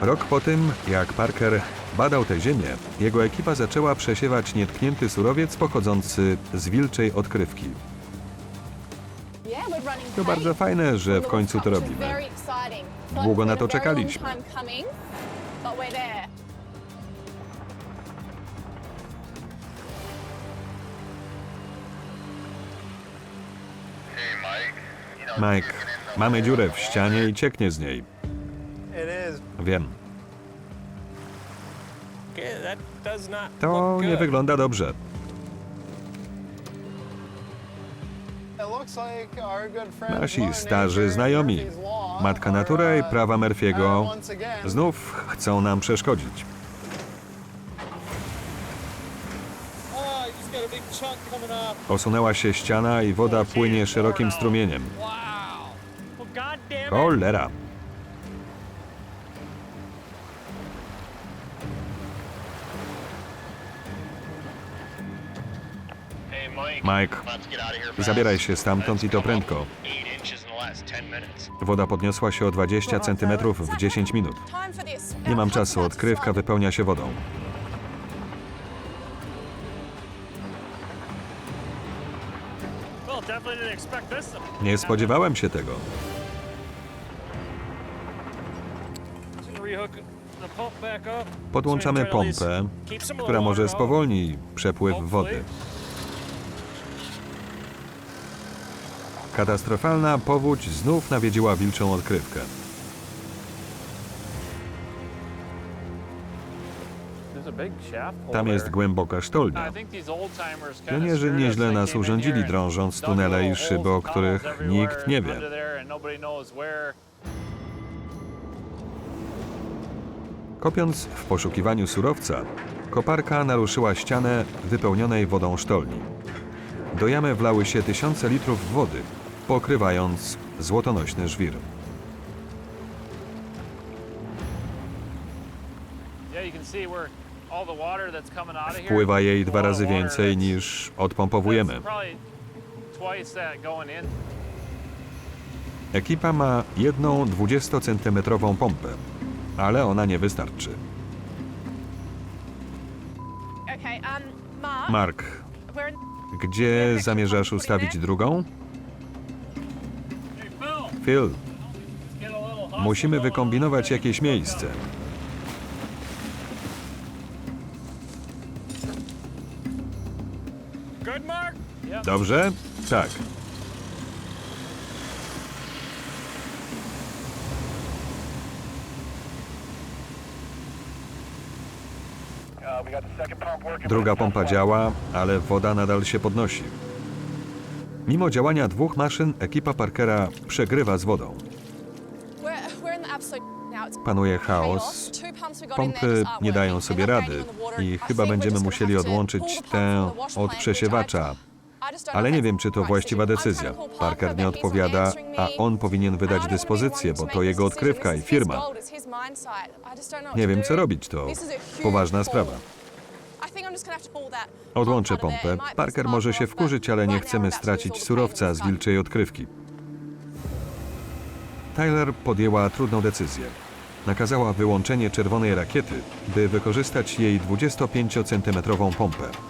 Rok po tym, jak Parker badał tę ziemię, jego ekipa zaczęła przesiewać nietknięty surowiec pochodzący z wilczej odkrywki. To bardzo fajne, że w końcu to robimy. Długo na to czekaliśmy. Mike, mamy dziurę w ścianie i cieknie z niej. Wiem, to nie wygląda dobrze. Nasi starzy znajomi, Matka Natura i prawa Murphy'ego, znów chcą nam przeszkodzić. Osunęła się ściana i woda płynie szerokim strumieniem. Cholera! Mike, zabieraj się stamtąd i to prędko. eight inches in the last 10 minutes. Woda podniosła się o 20 cm w 10 minut. Nie mam czasu, odkrywka wypełnia się wodą. Nie spodziewałem się tego. Podłączamy pompę, która może spowolni przepływ wody. Katastrofalna powódź znów nawiedziła wilczą odkrywkę. Tam jest głęboka sztolnia. Pionierzy nieźle nas urządzili, drążąc tunele i szyby, o których nikt nie wie. Kopiąc w poszukiwaniu surowca, koparka naruszyła ścianę wypełnionej wodą sztolni. Do jamy wlały się tysiące litrów wody, pokrywając złotonośny żwir. Wpływa jej dwa razy więcej niż odpompowujemy. Ekipa ma jedną 20-centymetrową pompę, ale ona nie wystarczy. Mark, gdzie zamierzasz ustawić drugą? Phil, musimy wykombinować jakieś miejsce. Dobrze? Tak. Druga pompa działa, ale woda nadal się podnosi. Mimo działania dwóch maszyn, ekipa Parkera przegrywa z wodą. Panuje chaos. Pompy nie dają sobie rady i chyba będziemy musieli odłączyć tę od przesiewacza. Ale nie wiem, czy to właściwa decyzja. Parker nie odpowiada, a on powinien wydać dyspozycję, bo to jego odkrywka i firma. Nie wiem, co robić, to poważna sprawa. Odłączę pompę. Parker może się wkurzyć, ale nie chcemy stracić surowca z wilczej odkrywki. Tyler podjęła trudną decyzję. Nakazała wyłączenie czerwonej rakiety, by wykorzystać jej 25-centymetrową pompę.